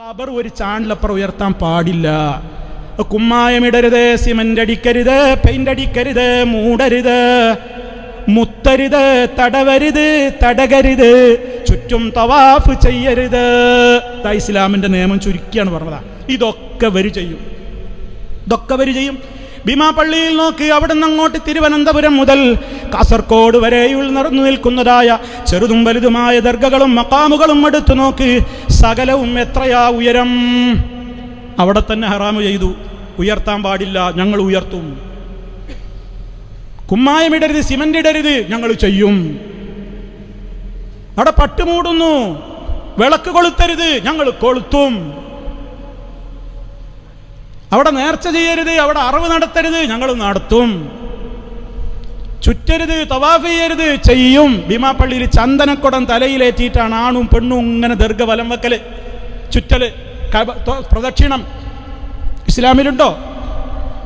ഖബർ ഒരു ചാണ്ടിലപ്പുറം ഉയർത്താൻ പാടില്ല. കുമ്മായമിടരുത് സിമന്റ് അടിക്കരുത് പെയിന്റ് അടിക്കരുത് മൂടരുത് മുത്തരുത് തടവരുത് തടകരുത് ചുറ്റും തവാഫ് ചെയ്യരുത്. ഇസ്ലാമിന്റെ നിയമം ചുരുക്കിയാണ് പറഞ്ഞതാ. ഇതൊക്കെ വരി ചെയ്യും. ഇതൊക്കെ വരി ചെയ്യും. ഭീമാപള്ളിയിൽ നോക്ക് അവിടെ നിന്ന് അങ്ങോട്ട് തിരുവനന്തപുരം മുതൽ കാസർഗോഡ് വരെയുള്ള നിറഞ്ഞു നിൽക്കുന്നതായ ചെറുതും വലുതുമായ ദർഗകളും മക്കാമുകളും എടുത്തു നോക്ക് സകലവും എത്രയാ ഉയരം? അവിടെ തന്നെ ഹറാമ് ചെയ്തു. ഉയർത്താൻ പാടില്ല ഞങ്ങൾ ഉയർത്തും. കുമ്മായമിടരുത് സിമന്റ് ഇടരുത് ഞങ്ങൾ ചെയ്യും. അവിടെ പട്ടുമൂടുന്നു. വിളക്ക് കൊളുത്തരുത് ഞങ്ങൾ കൊളുത്തും. അവിടെ നേർച്ച ചെയ്യരുത് അവിടെ അറിവ് നടത്തരുത് ഞങ്ങൾ നടത്തും. ചുറ്റരുത് തവാഫ് ചെയ്യരുത് ചെയ്യും. ഭീമാപ്പള്ളിയിൽ ചന്ദനക്കുടം തലയിലേറ്റിയിട്ടാണ് ആണും പെണ്ണും ഇങ്ങനെ ദീർഘ വലം വെക്കൽ. ചുറ്റൽ പ്രദക്ഷിണം. ഇസ്ലാമിലുണ്ടോ?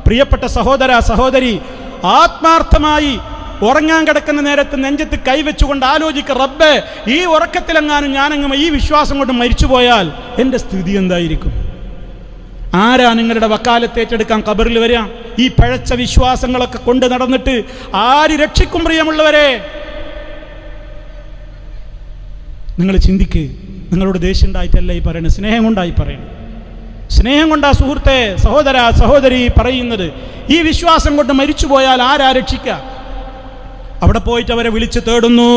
പ്രിയപ്പെട്ട സഹോദര സഹോദരി ആത്മാർത്ഥമായി ഉറങ്ങാൻ കിടക്കുന്ന നേരത്ത് നെഞ്ചത്ത് കൈവച്ചുകൊണ്ട് ആലോചിക്ക റബ്ബെ ഈ ഉറക്കത്തിലെങ്ങാനും ഞാനങ്ങ് ഈ വിശ്വാസം കൊണ്ട് മരിച്ചുപോയാൽ എന്റെ സ്ഥിതി എന്തായിരിക്കും? ആരാ നിങ്ങളുടെ വക്കാലത്ത് ഏറ്റെടുക്കാൻ കബറിൽ വരിക? ഈ പഴച്ച വിശ്വാസങ്ങളൊക്കെ കൊണ്ട് നടന്നിട്ട് ആര് രക്ഷിക്കും പ്രിയമുള്ളവരെ? നിങ്ങൾ ചിന്തിക്ക് നിങ്ങളോട് ദേഷ്യം ഉണ്ടായിട്ടല്ല ഈ പറയുന്നത് സ്നേഹം കൊണ്ടായി പറയുന്നത് സ്നേഹം കൊണ്ടാ സുഹൃത്തെ സഹോദര സഹോദരി പറയുന്നത്. ഈ വിശ്വാസം കൊണ്ട് മരിച്ചു പോയാൽ ആരാ രക്ഷിക്ക? അവിടെ പോയിട്ട് അവരെ വിളിച്ച് തേടുന്നു.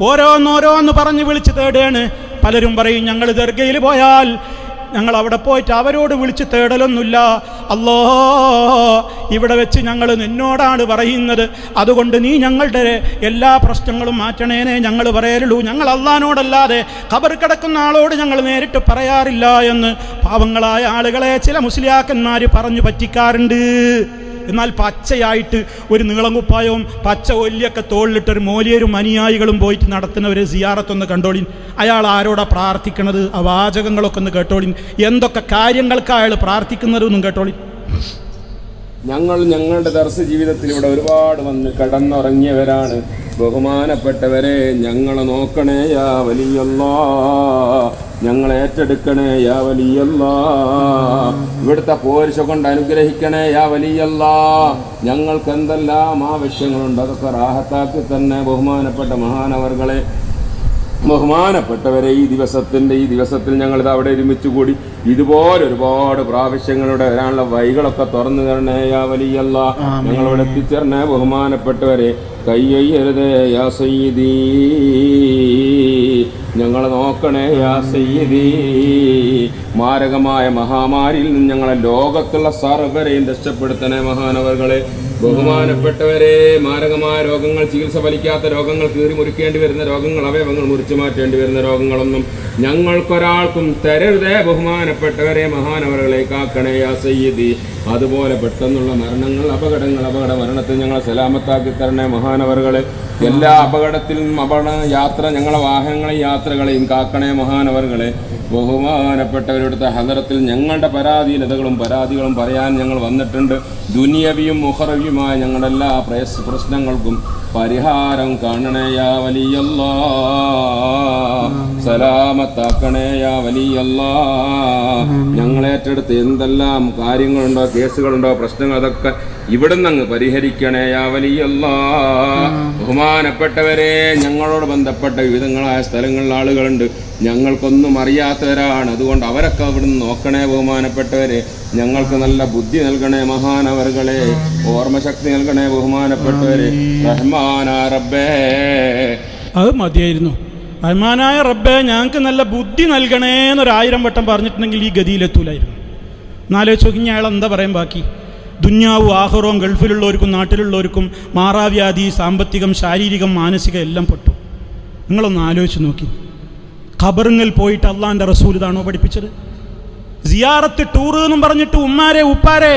ഓരോന്നോരോന്ന് പറഞ്ഞ് വിളിച്ച് തേടുകയാണ്. പലരും പറയും ഞങ്ങൾ ദർഗയിൽ പോയാൽ ഞങ്ങൾ അവിടെ പോയിട്ട് അവരോട് വിളിച്ച് തേടലൊന്നുമില്ല. അല്ലോ ഇവിടെ വെച്ച് ഞങ്ങൾ നിന്നോടാണ് പറയുന്നത്. അതുകൊണ്ട് നീ ഞങ്ങളുടെ എല്ലാ പ്രശ്നങ്ങളും മാറ്റണേനെ ഞങ്ങൾ പറയലുള്ളൂ. ഞങ്ങൾ അള്ളഹാനോടല്ലാതെ ഖബർ കിടക്കുന്ന ആളോട് ഞങ്ങൾ നേരിട്ട് പറയാറില്ല എന്ന് പാവങ്ങളായ ആളുകളെ ചില മുസ്ലിയാക്കന്മാർ പറഞ്ഞു പറ്റിക്കാറുണ്ട്. എന്നാൽ പച്ചയായിട്ട് ഒരു നീളങ്കുപ്പായവും പച്ച ഒല്ലിയൊക്കെ തോളിലിട്ടൊരു മോലിയരും അനുയായികളും പോയിട്ട് നടത്തുന്ന ഒരു സിയാറത്തൊന്ന് കണ്ടോളിൻ. അയാൾ ആരോടാ പ്രാർത്ഥിക്കണത്? ആ വാചകങ്ങളൊക്കെ ഒന്ന് കേട്ടോളിൻ. എന്തൊക്കെ കാര്യങ്ങൾക്ക് അയാൾ പ്രാർത്ഥിക്കുന്നതൊന്നും കേട്ടോളിൻ. ഞങ്ങൾ ഞങ്ങളുടെ ദർശ ജീവിതത്തിൽ ഇവിടെ ഒരുപാട് വന്ന് കടന്നുറങ്ങിയവരാണ്. ബഹുമാനപ്പെട്ടവരെ ഞങ്ങളെ നോക്കണേയാ വലിയല്ലാ. ഞങ്ങളെ ഏറ്റെടുക്കണേ യാ വലിയല്ലാ. ഇവിടുത്തെ പോരിശ കൊണ്ട് അനുഗ്രഹിക്കണേ യാ വലിയല്ലാ. ഞങ്ങൾക്ക് എന്തെല്ലാം ആവശ്യങ്ങളുണ്ട് അതൊക്കെ റാഹത്താക്കി തന്നെ ബഹുമാനപ്പെട്ട മഹാനവർകളെ ബഹുമാനപ്പെട്ടവരെ ഈ ദിവസത്തിന്റെ ഈ ദിവസത്തിൽ ഞങ്ങളിത് അവിടെ ഒരുമിച്ച് കൂടി ഇതുപോലെ ഒരുപാട് പ്രാവശ്യങ്ങളുടെ വരാനുള്ള വഴികളൊക്കെ തുറന്നു തരണേ യാ വലിയല്ല. ഞങ്ങളിവിടെ എത്തിച്ചേർന്നേ ബഹുമാനപ്പെട്ടവരെ. കയ്യയ്യരുതേ യാ സയ്യിദീ. ഞങ്ങളെ നോക്കണേ യാ സയ്യിദീ. മാരകമായ മഹാമാരിയിൽ നിന്ന് ഞങ്ങളെ ലോകത്തുള്ള സർവരെയും രക്ഷപ്പെടുത്തണേ മഹാനവറുകളെ. ബഹുമാനപ്പെട്ടവരെ മാരകമായ രോഗങ്ങൾ ചികിത്സ ഫലിക്കാത്ത രോഗങ്ങൾ കീറി മുറിക്കേണ്ടി വരുന്ന രോഗങ്ങൾ അവയവങ്ങൾ മുറിച്ചു മാറ്റേണ്ടി വരുന്ന രോഗങ്ങളൊന്നും ഞങ്ങൾക്കൊരാൾക്കും തരരുതേ ബഹുമാനപ്പെട്ടവരെ മഹാനവറുകളെ കാക്കണേ യാ സയ്യിദി അതുപോലെ പെട്ടെന്നുള്ള മരണങ്ങൾ അപകടങ്ങൾ അപകട മരണത്തിൽ ഞങ്ങൾ സലാമത്താക്കി തരണേ മഹാനവറുകളെ. എല്ലാ അപകടത്തിലും അപകട യാത്ര ഞങ്ങളെ വാഹനങ്ങളെയും യാത്രകളെയും കാക്കണേ മഹാനവറുകളെ. ബഹുമാനപ്പെട്ടവരുടെ ഹദറത്തിൽ ഞങ്ങളുടെ പരാധീനതകളും പരാതികളും പറയാൻ ഞങ്ങൾ വന്നിട്ടുണ്ട്. ദുനിയവിയും മുഹറവിയുമായ ഞങ്ങളുടെ എല്ലാ പ്രയസ് പ്രശ്നങ്ങൾക്കും പരിഹാരം കാണണേ യാ വലിയല്ലാ. സലാമത്താക്കണേയാ വലിയല്ലാ. ഞങ്ങളേറ്റെടുത്ത് എന്തെല്ലാം കാര്യങ്ങളുണ്ടോ കേസുകളുണ്ടോ പ്രശ്നങ്ങൾ അതൊക്കെ ഇവിടുന്ന് അങ്ങ് പരിഹരിക്കണേ യാ വലിയല്ലാ. ബഹുമാനപ്പെട്ടവരെ ഞങ്ങളോട് ബന്ധപ്പെട്ട വിവിധങ്ങളായ സ്ഥലങ്ങളിൽ ആളുകളുണ്ട്. ഞങ്ങൾക്കൊന്നും അറിയാത്തവരാണ്. അതുകൊണ്ട് അവരൊക്കെ അവിടുന്ന് നോക്കണേ ബഹുമാനപ്പെട്ടവരെ. ഞങ്ങൾക്ക് നല്ല ബുദ്ധി നൽകണേ മഹാനവറുകളെ. ഓർമ്മശക്തി നൽകണേ ബഹുമാനപ്പെട്ടവരെ. റഹ്മാനാ റബ്ബേ. അത് മതിയായിരുന്നു. റഹ്മാനായ റബ്ബെ ഞങ്ങൾക്ക് നല്ല ബുദ്ധി നൽകണേ എന്നൊരായിരം വട്ടം പറഞ്ഞിട്ടുണ്ടെങ്കിൽ ഈ ഗതിയിലെത്തൂലായിരുന്നു എന്നാലോചിച്ച് നോക്കി അയാൾ എന്താ പറയാൻ ബാക്കി? ദുന്യാവും ആഹുറവും ഗൾഫിലുള്ളവർക്കും നാട്ടിലുള്ളവർക്കും മാറാവ്യാധി സാമ്പത്തികം ശാരീരികം മാനസികം എല്ലാം പെട്ടു. നിങ്ങളൊന്ന് ആലോചിച്ച് നോക്കി. ഖബറിങ്ങിൽ പോയിട്ട് അള്ളാന്റെ റസൂൽ ഇതാണോ പഠിപ്പിച്ചത്? സിയാറത്ത് ടൂർ എന്നും പറഞ്ഞിട്ട് ഉമ്മാരെ ഉപ്പാരെ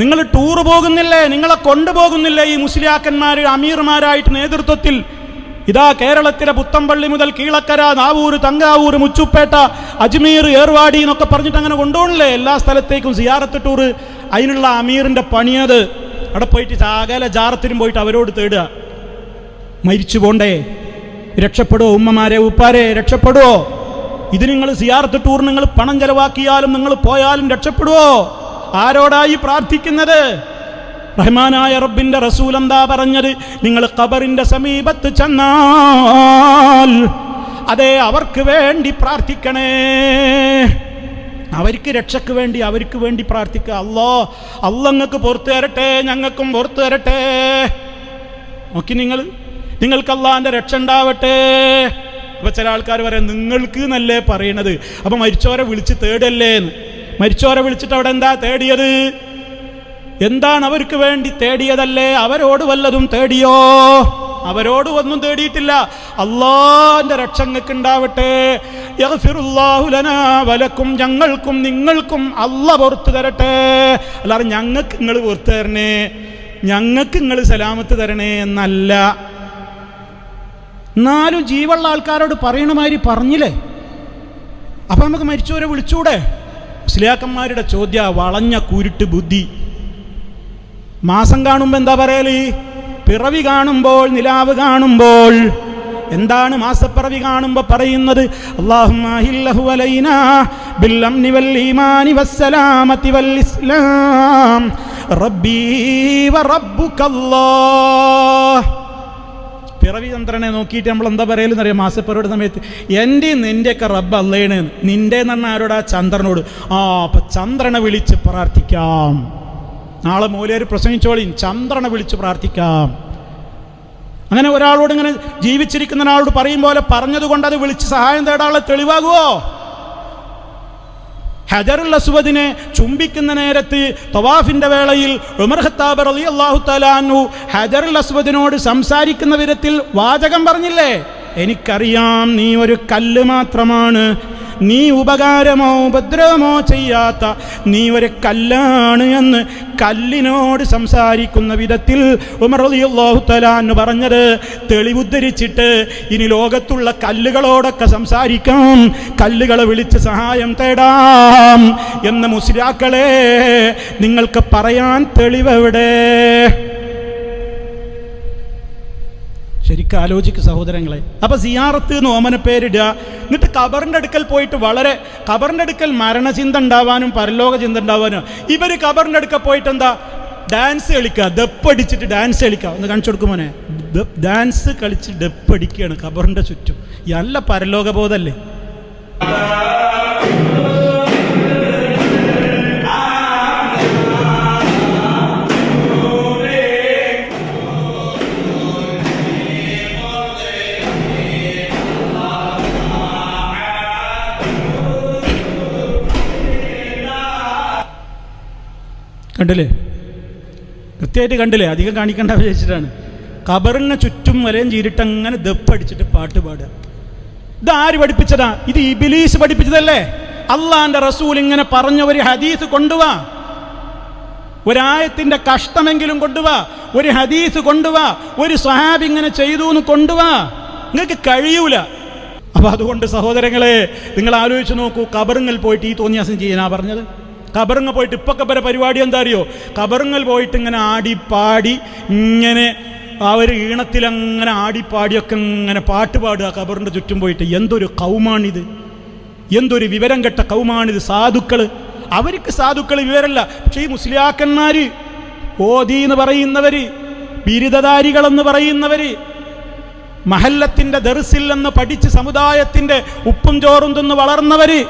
നിങ്ങൾ ടൂർ പോകുന്നില്ലേ? നിങ്ങളെ കൊണ്ടുപോകുന്നില്ലേ? ഈ മുസ്ലിയാക്കന്മാർ അമീർമാരായിട്ട് നേതൃത്വത്തിൽ ഇതാ കേരളത്തിലെ പുത്തമ്പള്ളി മുതൽ കീളക്കര നാവൂർ തങ്കാവൂർ മുച്ചുപ്പേട്ട അജ്മീർ ഏർവാടി എന്നൊക്കെ പറഞ്ഞിട്ട് അങ്ങനെ കൊണ്ടുപോകണില്ലേ? എല്ലാ സ്ഥലത്തേക്കും സിയാറത്ത് ടൂർ അതിനുള്ള അമീറിന്റെ പണിയത് അവിടെ പോയിട്ട് ചാകല ജാറത്തിനും പോയിട്ട് അവരോട് തേടുക. മരിച്ചു പോണ്ടേ? രക്ഷപ്പെടുവോ ഉമ്മമാരെ ഉപ്പാരെ രക്ഷപ്പെടുവോ? ഇത് നിങ്ങൾ സിയാർത്ത് ടൂർ നിങ്ങൾ പണം ചെലവാക്കിയാലും നിങ്ങൾ പോയാലും രക്ഷപ്പെടുവോ? ആരോടായി പ്രാർത്ഥിക്കുന്നത്? റഹ്മാനായ റബ്ബിന്റെ റസൂൽ എന്താ പറഞ്ഞത്? നിങ്ങൾ ഖബറിന്റെ സമീപത്ത് ചെന്നാൽ അതെ അവർക്ക് വേണ്ടി പ്രാർത്ഥിക്കണേ. അവർക്ക് രക്ഷയ്ക്ക് വേണ്ടി അവർക്ക് വേണ്ടി പ്രാർത്ഥിക്കുക. അല്ലോ അല്ലങ്ങക്ക് പുറത്തു തരട്ടെ ഞങ്ങൾക്കും പുറത്തു തരട്ടെ. നോക്കി നിങ്ങൾ. നിങ്ങൾക്ക് അള്ളാന്റെ രക്ഷ ഉണ്ടാവട്ടെ. അപ്പൊ ചില ആൾക്കാർ പറയാം നിങ്ങൾക്ക് എന്നല്ലേ പറയണത്? അപ്പൊ മരിച്ചവരെ വിളിച്ച് തേടല്ലേ എന്ന് മരിച്ചോരെ വിളിച്ചിട്ട് അവിടെ എന്താ തേടിയത്? എന്താണ് അവർക്ക് വേണ്ടി തേടിയതല്ലേ? അവരോട് വല്ലതും തേടിയോ? അവരോട് ഒന്നും തേടിയിട്ടില്ല. അള്ളാന്റെ രക്ഷങ്ങൾക്ക് ഉണ്ടാവട്ടെ. വലക്കും ഞങ്ങൾക്കും നിങ്ങൾക്കും അല്ല പുറത്തു തരട്ടെ. അല്ലാതെ ഞങ്ങൾക്ക് നിങ്ങൾ പുറത്തു തരണേ. ഞങ്ങൾക്ക് നിങ്ങൾ സലാമത്ത് തരണേ എന്നല്ല. എന്നാലും ജീവുള്ള ആൾക്കാരോട് പറയണ മാതിരി പറഞ്ഞില്ലേ? അപ്പം നമുക്ക് മരിച്ചവരെ വിളിച്ചൂടെ? മുസ്ലിയാക്കന്മാരുടെ ചോദ്യ വളഞ്ഞ കുരുട്ട് ബുദ്ധി. മാസം കാണുമ്പോൾ എന്താ പറയൽ? പിറവി കാണുമ്പോൾ നിലാവ് കാണുമ്പോൾ. എന്താണ് മാസപ്പിറവി കാണുമ്പോൾ പറയുന്നത്? അല്ലാഹുമ്മ പിറവി ചന്ദ്രനെ നോക്കിയിട്ട് നമ്മൾ എന്താ പറയലെന്നറിയാം? മാസപ്പിറയുടെ സമയത്ത് എന്റെ നിന്റെയൊക്കെ റബ്ബ് അല്ലേണ് നിന്റെ എന്നാണ് ആരോടാ? ചന്ദ്രനോട്. ആ അപ്പം ചന്ദ്രനെ വിളിച്ച് പ്രാർത്ഥിക്കാം. നാളെ മൂലേര് പ്രസംഗിച്ചോളി ചന്ദ്രനെ വിളിച്ച് പ്രാർത്ഥിക്കാം. അങ്ങനെ ഒരാളോട് ഇങ്ങനെ ജീവിച്ചിരിക്കുന്ന ഒരാളോട് പറയും പോലെ പറഞ്ഞതുകൊണ്ട് അത് വിളിച്ച് സഹായം തേടാനുള്ള തെളിവാകുമോ ഹജറുൽ അസ്വദിനെ ചുംബിക്കുന്ന നേരത്ത് തവാഫിന്റെ വേളയിൽ ഉമർ ഖത്താബ് അലി അള്ളാഹു തലാനു ഹജറുൽ അസ്വദിനോട് സംസാരിക്കുന്ന വിധത്തിൽ വാചകം പറഞ്ഞില്ലേ? എനിക്കറിയാം നീ ഒരു കല്ല് മാത്രമാണ് നീ ഉപകാരമോ ഉപദ്രവമോ ചെയ്യാത്ത നീ ഒരു കല്ലാണ് എന്ന് കല്ലിനോട് സംസാരിക്കുന്ന വിധത്തിൽ ഉമർ പറഞ്ഞത് തെളിവുദ്ധരിച്ചിട്ട് ഇനി ലോകത്തുള്ള കല്ലുകളോടൊക്കെ സംസാരിക്കാം കല്ലുകളെ വിളിച്ച് സഹായം തേടാം എന്ന മുസ്ലിയാക്കളെ നിങ്ങൾക്ക് പറയാൻ തെളിവെവിടെ? ശരിക്കും ആലോചിക്ക് സഹോദരങ്ങളെ. അപ്പൊ സിയാറത്ത് എന്ന് ഓമന പേരിടുക. എന്നിട്ട് കബറിന്റെ അടുക്കൽ പോയിട്ട് വളരെ കബറിന്റെ അടുക്കൽ മരണചിന്ത ഉണ്ടാവാനും പരലോക ചിന്ത ഉണ്ടാവാനും ഇവർ കബറിന്റെ അടുക്കൽ പോയിട്ട് എന്താ ഡാൻസ് കളിക്കുക ദപ്പടിച്ചിട്ട് ഡാൻസ് കളിക്കുക ഒന്ന് കാണിച്ചു കൊടുക്കും മോനെ. ദ- ഡാൻസ് കളിച്ച് ഡപ്പടിക്കുകയാണ് കബറിന്റെ ചുറ്റും. നല്ല പരലോക കണ്ടില്ലേ? കൃത്യമായിട്ട് കണ്ടില്ലേ? അധികം കാണിക്കേണ്ട വിചാരിച്ചിട്ടാണ്. ഖബറിനെ ചുറ്റും വരെയും ചീരിട്ട് അങ്ങനെ ദപ്പടിച്ചിട്ട് പാട്ട് പാടുക. ഇത് ആര് പഠിപ്പിച്ചതാ? ഇത് ഇബിലീസ് പഠിപ്പിച്ചതല്ലേ? അള്ളാന്റെ റസൂൽ ഇങ്ങനെ പറഞ്ഞ ഒരു ഹദീസ് കൊണ്ടുവാ. ഒരായത്തിന്റെ കഷ്ടമെങ്കിലും കൊണ്ടുവാ. ഒരു ഹദീസ് കൊണ്ടുവാ. ഒരു സ്വഹാബ് ഇങ്ങനെ ചെയ്തു എന്ന് കൊണ്ടുവാ. നിങ്ങൾക്ക് കഴിയൂല. അപ്പൊ അതുകൊണ്ട് സഹോദരങ്ങളെ നിങ്ങൾ ആലോചിച്ച് നോക്കൂ കബറിങ്ങിൽ പോയിട്ട് ഈ തോന്നിയാസം ചെയ്യാനാ പറഞ്ഞത്? കബറുങ്ങ പോയിട്ട് ഇപ്പൊക്കെ വരെ പരിപാടി എന്താ അറിയോ കബറങ്ങൾ പോയിട്ട് ഇങ്ങനെ ആടി പാടി ഇങ്ങനെ ആ ഒരു ഈണത്തിലങ്ങനെ ആടിപ്പാടിയൊക്കെ ഇങ്ങനെ പാട്ട് പാടുക കബറിന്റെ ചുറ്റും പോയിട്ട്. എന്തൊരു കൗമാണിത്? എന്തൊരു വിവരം കെട്ട കൗമാണിത് സാധുക്കൾ അവർക്ക് സാധുക്കൾ വിവരമല്ല പക്ഷേ ഈ മുസ്ലിയാക്കന്മാർ ഓതി എന്ന് പറയുന്നവര് ബിരുദധാരികളെന്ന് പറയുന്നവര് മഹല്ലത്തിന്റെ ദർസിൽ എന്ന് പഠിച്ച് സമുദായത്തിന്റെ ഉപ്പും ചോറും തിന്ന് വളർന്നവര്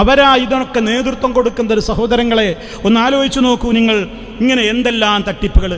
അവരാ ഇതിനൊക്കെ നേതൃത്വം കൊടുക്കുന്ന ഒരു സഹോദരങ്ങളെ ഒന്ന് ആലോചിച്ചു നോക്കൂ നിങ്ങൾ ഇങ്ങനെ എന്തെല്ലാം തട്ടിപ്പുകൾ.